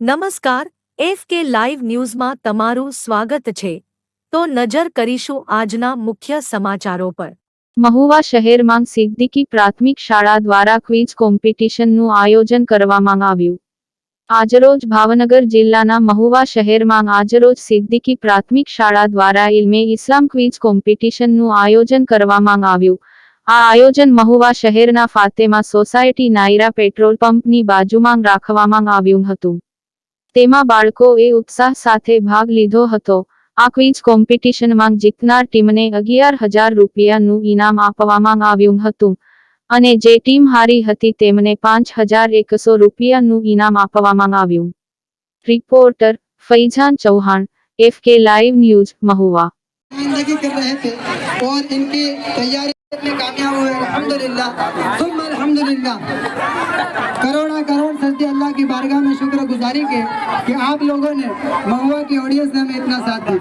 નમસ્કાર, F K live ન્યૂઝમાં તમારું સ્વાગત છે. તો નજર કરીશું આજના મુખ્ય સમાચારો પર. મહુવા શહેરમાં સિદ્દીકી પ્રાથમિક શાળા દ્વારા ક્વિઝ કોમ્પિટિશનનું આયોજન કરવામાં આવ્યું. આજરોજ ભાવનગર જિલ્લાના મહુવા શહેરમાં આજરોજ સિદ્દીકી પ્રાથમિક શાળા દ્વારા ઇલમે ઇસ્લામ ક્વિઝ કોમ્પિટિશનનું આયોજન કરવામાં આવ્યું. આ આયોજન મહુવા શહેરના ફાતેમા સોસાયટી નાયરા પેટ્રોલ પંપની બાજુમાં રાખવામાં આવ્યું હતું. તેમાં બાળકોએ ઉત્સાહ સાથે ભાગ લીધો હતો આ ક્વિઝ કોમ્પિટિશનમાં જીતનાર ટીમને અગિયાર હજાર રૂપિયાનું ઇનામ આપવામાં આવ્યું હતું અને જે ટીમ હારી હતી તેમને પાંચ હજાર એકસો રૂપિયાનું ઇનામ આપવામાં આવ્યું reporter Faizan Chauhan F K live news Mahuva नुमाइंदगी कर रहे थे और इनकी तैयारी में करोड़ा करोड़ सजदे अल्लाह की बारगाह में शुक्र गुजारी के कि आप लोगों ने महुआ की ऑडियंस हमें इतना साथ दिया।